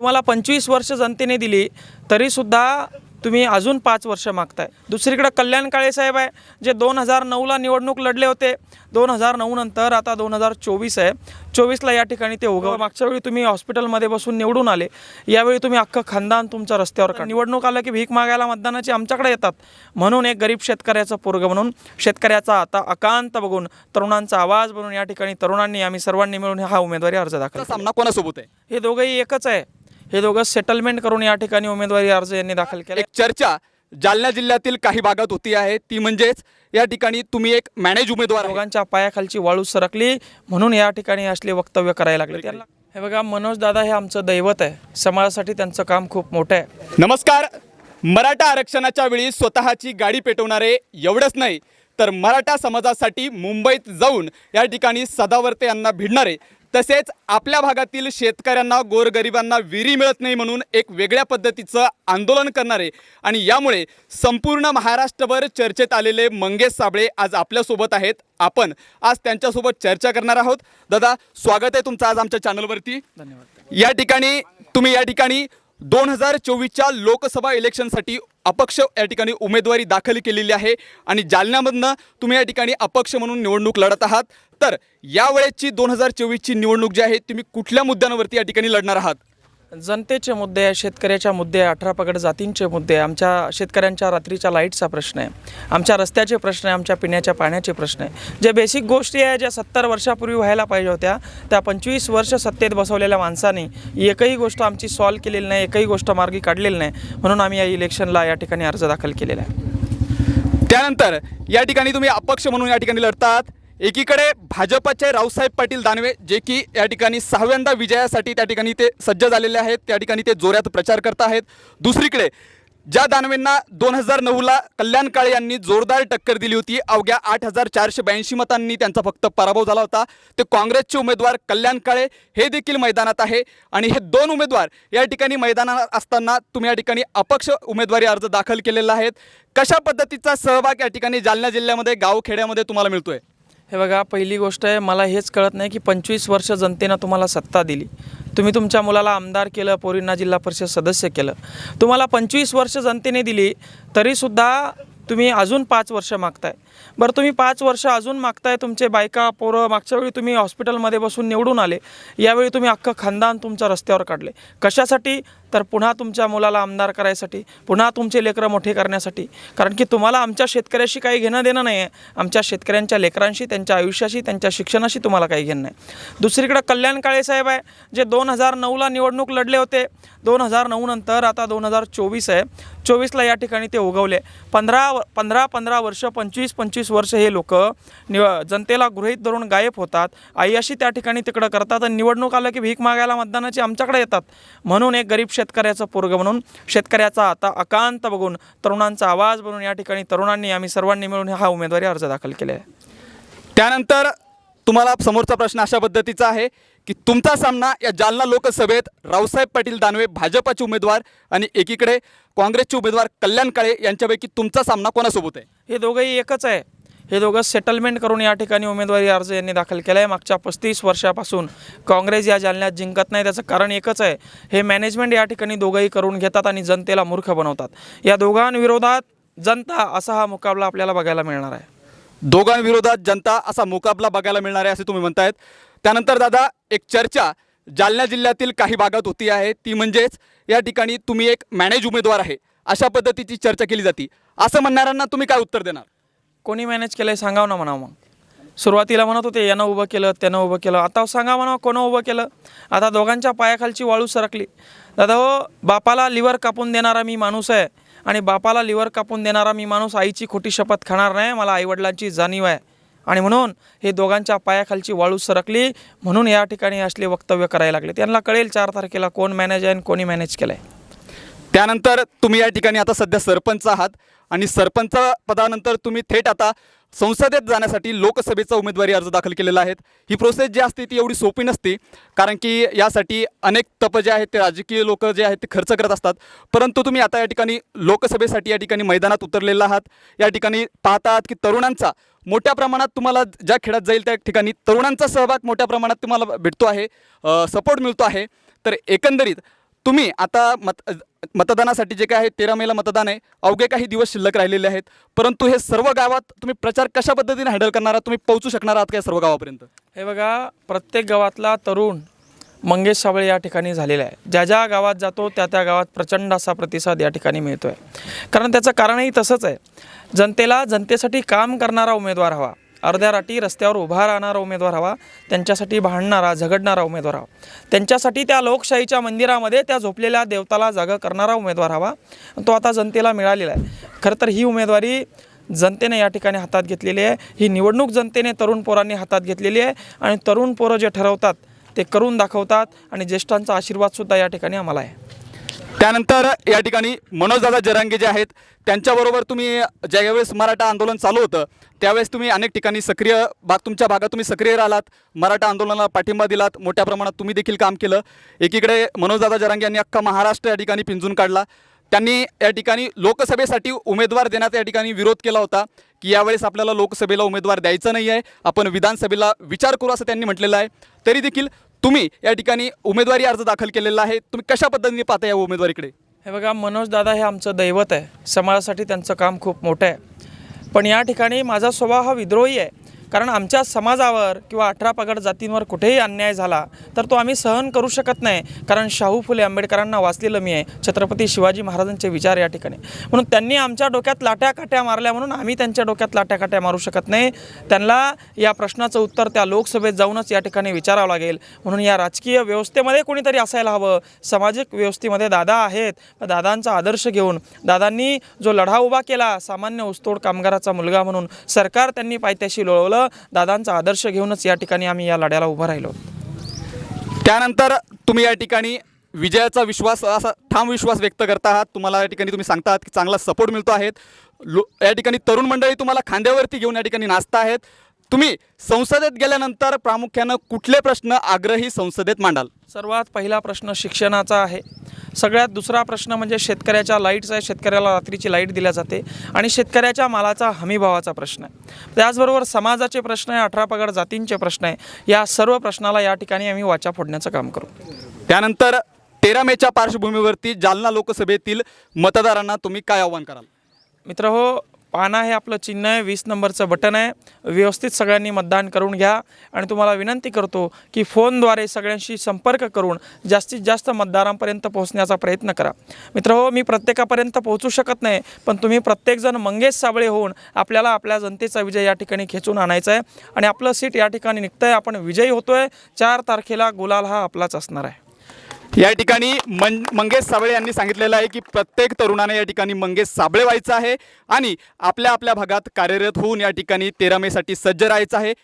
तुम्हाला पंचवीस वर्ष जनतेने दिली तरीसुद्धा तुम्ही अजून पाच वर्ष मागताय. दुसरीकडे कल्याण काळे साहेब आहे जे दोन हजार नऊला निवडणूक लढले होते. दोन हजार नऊ नंतर आता दोन हजार चोवीस आहे. चोवीसला या ठिकाणी ते उगव मागच्या वेळी तुम्ही हॉस्पिटलमध्ये बसून निवडून आले. यावेळी तुम्ही अख्खं खानदान तुमच्या रस्त्यावर काढ निवडणूक आलं की भीक मागायला मतदानाची आमच्याकडे येतात. म्हणून एक गरीब शेतकऱ्याचं पोरग म्हणून शेतकऱ्याचा आता अकांत बघून तरुणांचा आवाज बनून या ठिकाणी तरुणांनी आम्ही सर्वांनी मिळून हा उमेदवारी अर्ज दाखल सामना कोणासोबत आहे? हे दोघंही एकच आहे. हे दोघं सेटलमेंट करून या ठिकाणी उमेदवारी अर्ज यांनी दाखल केला. एक चर्चा जालना जिल्ह्यातील काही भागात होती आहे. ती म्हणजेच या ठिकाणी तुम्ही एक मॅनेज उमेदवार. दोघांच्या पायाखालची वाळू सरकली म्हणून या ठिकाणी असले वक्तव्य करायला लागले. त्यांना हे बघा मनोज दादा हे आमचं दैवत आहे. समाजासाठी त्यांचं काम खूप मोठं आहे. नमस्कार. मराठा आरक्षणाच्या वेळी स्वतःची गाडी पेटवणारे एवढंच नाही तर मराठा समाजासाठी मुंबईत जाऊन या ठिकाणी सदावर्ते यांना भिडणारे. तसेच आपल्या भागातील शेतकऱ्यांना गोरगरिबांना विहिरी मिळत नाही म्हणून एक वेगळ्या पद्धतीचं आंदोलन करणारे. आणि यामुळे संपूर्ण महाराष्ट्रभर चर्चेत आलेले मंगेश साबळे आज आपल्यासोबत आहेत. आपण आज त्यांच्यासोबत चर्चा करणार आहोत. दादा स्वागत आहे तुमचं आज आमच्या चॅनलवरती धन्यवाद. या ठिकाणी तुम्ही या ठिकाणी दोन हजार चोवीसच्या लोकसभा इलेक्शनसाठी अपक्ष या ठिकाणी उमेदवारी दाखल केलेली आहे आणि जालन्यामधनं तुम्ही या ठिकाणी अपक्ष म्हणून निवडणूक लढत आहात. तर यावेळेची दोन हजार चोवीसची निवडणूक जी आहे तुम्ही कुठल्या मुद्द्यांवरती या ठिकाणी लढणार आहात? जनतेचे मुद्दे आहे शेतकऱ्याच्या मुद्दे अठरा पगड जातींचे मुद्दे आमच्या शेतकऱ्यांच्या रात्रीच्या लाईटचा प्रश्न आहे. आमच्या रस्त्याचे प्रश्न आहे आमच्या पिण्याच्या पाण्याचे प्रश्न आहे. जे बेसिक गोष्टी आहे ज्या सत्तर वर्षापूर्वी व्हायला पाहिजे होत्या त्या पंचवीस वर्ष सत्तेत बसवलेल्या माणसाने एकही गोष्ट आमची सॉल्व केलेली नाही एकही गोष्ट मार्गी काढलेली नाही म्हणून आम्ही या इलेक्शनला या ठिकाणी अर्ज दाखल केलेला आहे. त्यानंतर या ठिकाणी तुम्ही अपक्ष म्हणून या ठिकाणी लढतात. एकीकडे भाजपचे रावसाहेब पाटील दानवे जे की या ठिकाणी सहाव्यांदा विजयासाठी त्या ठिकाणी ते सज्ज झालेले आहेत त्या ठिकाणी ते जोरात प्रचार करत आहेत. दुसरीकडे ज्या दानवेंना दोन हजार नऊला कल्याण काळे यांनी जोरदार टक्कर दिली होती अवघ्या आठ हजार चारशे ब्याऐंशी मतांनी त्यांचा फक्त पराभव झाला होता. ते काँग्रेसचे उमेदवार कल्याण काळे हे देखील मैदानात आहे आणि हे दोन उमेदवार या ठिकाणी मैदानात असताना तुम्ही या ठिकाणी अपक्ष उमेदवारी अर्ज दाखल केलेला आहेत कशा पद्धतीचा सहभाग या ठिकाणी जालना जिल्ह्यामध्ये गावखेड्यामध्ये तुम्हाला मिळतोय? हे बघा पहिली गोष्ट आहे मला हेच कळत नाही की पंचवीस वर्ष जनतेनं तुम्हाला सत्ता दिली. तुम्ही तुमच्या मुलाला आमदार केलं पोरींना जिल्हा परिषद सदस्य केलं. तुम्हाला पंचवीस वर्ष जनतेने दिली तरीसुद्धा तुम्ही अजून पाच वर्ष मागताय. बरं तुम्ही पाच वर्ष अजून मागताय तुमचे बायका पोरं मागच्या वेळी तुम्ही हॉस्पिटलमध्ये बसून निवडून आले यावेळी तुम्ही अख्खं खानदान तुमच्या रस्त्यावर काढले. कशासाठी? तर पुन्हा तुमच्या मुलाला आमदार करायसाठी पुन्हा तुमचे लेकरं मोठे करण्यासाठी. कारण की तुम्हाला आमच्या शेतकऱ्याशी काही घेणं देणं नाही आहे आमच्या शेतकऱ्यांच्या लेकरांशी त्यांच्या आयुष्याशी त्यांच्या शिक्षणाशी तुम्हाला काही घेणं नाही. दुसरीकडं कल्याण काळे साहेब आहे जे दोन हजार नऊला निवडणूक लढले होते. दोन हजार नऊ नंतर आता दोन हजार चोवीस आहे. चोवीसला या ठिकाणी ते उगवले. पंधरा पंधरा पंधरा वर्ष पंचवीस पंचवीस वर्ष हे लोक निव जनतेला गृहीत धरून गायब होतात. आय्याशी त्या ठिकाणी तिकडं करतात आणि निवडणूक आलं की भीक मागायला मतदानाची आमच्याकडे येतात. म्हणून एक गरीब शेतकऱ्याचं पोरग म्हणून शेतकऱ्याचा आता अकांत बघून तरुणांचा आवाज बनून या ठिकाणी तरुणांनी आम्ही सर्वांनी मिळून हा उमेदवारी अर्ज दाखल केला आहे. त्यानंतर तुम्हाला समोरचा प्रश्न अशा पद्धतीचा आहे की तुमचा सामना या जालना लोकसभेत रावसाहेब पाटील दानवे भाजपाचे उमेदवार आणि एकीकडे काँग्रेसचे उमेदवार कल्याण काळे यांच्यापैकी तुमचा सामना कोणासोबत आहे? हे दोघंही एकच आहे. हे दोघं सेटलमेंट करून या ठिकाणी उमेदवारी अर्ज यांनी दाखल केला आहे मागच्या पस्तीस वर्षापासून काँग्रेस या जालन्यात जिंकत नाही. त्याचं कारण एकच आहे. हे मॅनेजमेंट या ठिकाणी दोघंही करून घेतात आणि जनतेला मूर्ख बनवतात. या दोघांविरोधात जनता असा हा मुकाबला आपल्याला बघायला मिळणार आहे. दोघांविरोधात जनता असा मुकाबला बघायला मिळणार आहे असे तुम्ही म्हणतायत. त्यानंतर दादा एक चर्चा. जालना जिल्ह्यातील काही भागात होती आहे. ती म्हणजेच या ठिकाणी तुम्ही एक मॅनेज उमेदवार आहे. अशा पद्धतीची चर्चा केली जाते. असं म्हणणाऱ्यांना तुम्ही काय उत्तर देणार? कोणी मॅनेज केलं आहे सांगावं ना म्हणावं मग. सुरुवातीला म्हणत होते यानं उभं केलं त्यानं उभं केलं. आता सांगा म्हणा कोणं उभं केलं? आता दोघांच्या पायाखालची वाळू सरकली. दादा हो बापाला लिव्हर कापून देणारा मी माणूस आहे. आणि बापाला लिव्हर कापून देणारा मी माणूस आईची खोटी शपथ खाणार नाही. मला आईवडिलांची जाणीव आहे. आणि म्हणून हे दोघांच्या पायाखालची वाळू सरकली. म्हणून या ठिकाणी असले वक्तव्य करायला लागले. त्यांना कळेल चार तारखेला कोण मॅनेज आहे आणि कोणी मॅनेज केलं आहे त्यानंतर तुम्ही या ठिकाणी आता सध्या सरपंच आहात आणि सरपंच पदानंतर तुम्ही थेट आता संसदेत जाण्यासाठी लोकसभेचा उमेदवारी अर्ज दाखल केलेला आहे. ही प्रोसेस जी असते ती एवढी सोपी नसते कारण की यासाठी अनेक तप जे आहेत ते राजकीय लोक जे आहेत ते खर्च करत असतात. परंतु तुम्ही आता या ठिकाणी लोकसभेसाठी या ठिकाणी मैदानात उतरलेला आहात. या ठिकाणी पाहता आहात की तरुणांचा मोठ्या प्रमाणात तुम्हाला ज्या खेळात जाईल त्या ठिकाणी तरुणांचा सहभाग मोठ्या प्रमाणात तुम्हाला भेटतो आहे सपोर्ट मिळतो आहे. तर एकंदरीत तुम्ही आता मत मतदानासाठी जे काय आहे तेरा मेला मतदान आहे. अवघे काही दिवस शिल्लक राहिलेले आहेत. परंतु हे सर्व गावात तुम्ही प्रचार कशा पद्धतीने हँडल करणार आहात? तुम्ही पोहोचू शकणार आहात काय सर्व गावापर्यंत? हे बघा प्रत्येक गावातला तरुण मंगेश साबळे या ठिकाणी झालेला आहे. ज्या ज्या गावात जातो त्या त्या गावात प्रचंड असा प्रतिसाद या ठिकाणी मिळतो आहे कारण त्याचं कारणही तसंच आहे. जनतेला जनतेसाठी काम करणारा उमेदवार हवा. अर्ध्या राटी रस्त्यावर उभा राहणारा उमेदवार हवा त्यांच्यासाठी भांडणारा झगडणारा उमेदवार हवा. त्यांच्यासाठी त्या लोकशाहीच्या मंदिरामध्ये त्या झोपलेल्या देवताला जागं करणारा उमेदवार हवा. तो आता जनतेला मिळालेला आहे. खरं तर ही उमेदवारी जनतेने या ठिकाणी हातात घेतलेली आहे. ही निवडणूक जनतेने तरुण पोरांनी हातात घेतलेली आहे आणि तरुण पोरं जे ठरवतात ते करून दाखवतात आणि ज्येष्ठांचा आशीर्वादसुद्धा या ठिकाणी आम्हाला आहे. त्यानंतर या ठिकाणी मनोजदादा जरांगे जे आहेत त्यांच्याबरोबर तुम्ही ज्यावेळेस मराठा आंदोलन चालू होतं त्यावेळेस तुम्ही अनेक ठिकाणी सक्रिय भाग तुमच्या भागात तुम्ही सक्रिय राहिलात मराठा आंदोलनाला पाठिंबा दिलात मोठ्या प्रमाणात तुम्ही देखील काम केलं. एकीकडे मनोजदादा जरांगे यांनी अख्खा महाराष्ट्र या ठिकाणी पिंजून काढला. त्यांनी या ठिकाणी लोकसभेसाठी उमेदवार देण्याचा या ठिकाणी विरोध केला होता की यावेळेस आपल्याला लोकसभेला उमेदवार द्यायचा नाही आहे आपण विधानसभेला विचार करू असं त्यांनी म्हटलेलं आहे. तरी देखील तुम्ही या ठिकाणी उमेदवारी अर्ज दाखल केलेला आहे. तुम्ही कशा पद्धतीने पाहता या उमेदवारीकडे? हे बघा मनोज दादा हे आमचं दैवत आहे. समाजासाठी त्यांचं काम खूप मोठं आहे. पण या ठिकाणी माझा स्वभाव हा विद्रोही आहे. कारण आमच्या समाजावर किंवा अठरा पगड जातींवर कुठेही अन्याय झाला तर तो आम्ही सहन करू शकत नाही. कारण शाहू फुले आंबेडकरांना वाचलेलं मी आहे. छत्रपती शिवाजी महाराजांचे विचार या ठिकाणी. म्हणून त्यांनी आमच्या डोक्यात लाट्या काट्या मारल्या म्हणून आम्ही त्यांच्या डोक्यात लाट्या काट्या मारू शकत नाही. त्यांना या प्रश्नाचं उत्तर त्या लोकसभेत जाऊनच या ठिकाणी विचारावं लागेल. म्हणून या राजकीय व्यवस्थेमध्ये कोणीतरी असायला हवं. सामाजिक व्यवस्थेमध्ये दादा आहेत. दादांचा आदर्श घेऊन दादांनी जो लढा उभा केला सामान्य ऊसतोड कामगाराचा मुलगा म्हणून सरकार त्यांनी पायथ्याशी लोळवलं. दादांचा आदर्श घेऊनच या ठिकाणी आम्ही या लढ्याला उभं राहिलो. त्यानंतर तुम्ही या ठिकाणी विजयाचा विश्वास असा ठाम विश्वास व्यक्त करता आहात. तुम्हाला या ठिकाणी तुम्ही सांगता आहात की चांगला सपोर्ट मिळतो आहेत लो या ठिकाणी तरुण मंडळी तुम्हाला खांद्यावरती घेऊन या ठिकाणी नाचता आहेत. तुम्ही संसदेत गेल्यानंतर प्रामुख्यानं कुठले प्रश्न आग्रही संसदेत मांडाल? सर्वात पहिला प्रश्न शिक्षणाचा आहे. सगळ्यात दुसरा प्रश्न म्हणजे शेतकऱ्याच्या लाईटचा आहे. शेतकऱ्याला रात्रीची लाइट दिल्या जाते आणि शेतकऱ्याच्या मालाचा हमीभावाचा प्रश्न आहे. त्याचबरोबर समाजाचे प्रश्न आहे अठरा पगड जातींचे प्रश्न आहे. या सर्व प्रश्नाला या ठिकाणी आम्ही वाचा फोडण्याचं काम करू. त्यानंतर तेरा मेच्या पार्श्वभूमीवरती जालना लोकसभेतील मतदारांना तुम्ही काय आव्हान कराल? मित्र हो पाना हे आपलं चिन्ह आहे. वीस नंबरचं बटन आहे. व्यवस्थित सगळ्यांनी मतदान करून घ्या. आणि तुम्हाला विनंती करतो की फोनद्वारे सगळ्यांशी संपर्क करून जास्तीत जास्त मतदारांपर्यंत पोहोचण्याचा प्रयत्न करा. मित्र हो मी प्रत्येकापर्यंत पोहोचू शकत नाही पण तुम्ही प्रत्येकजण मंगेश साबळे होऊन आपल्याला आपल्या जनतेचा विजय या ठिकाणी खेचून आणायचा आहे. आणि आपलं सीट या ठिकाणी निघतं आहे आपण विजयी होतो आहे चार तारखेला गुलाल हा आपलाच असणार आहे. या ठिकाणी मन मंगेश साबळे यांनी सांगितलेलं आहे की प्रत्येक तरुणाने या ठिकाणी मंगेश साबळे व्हायचं आहे आणि आपल्या आपल्या भागात कार्यरत होऊन या ठिकाणी तेरा मेसाठी सज्ज राहायचं आहे.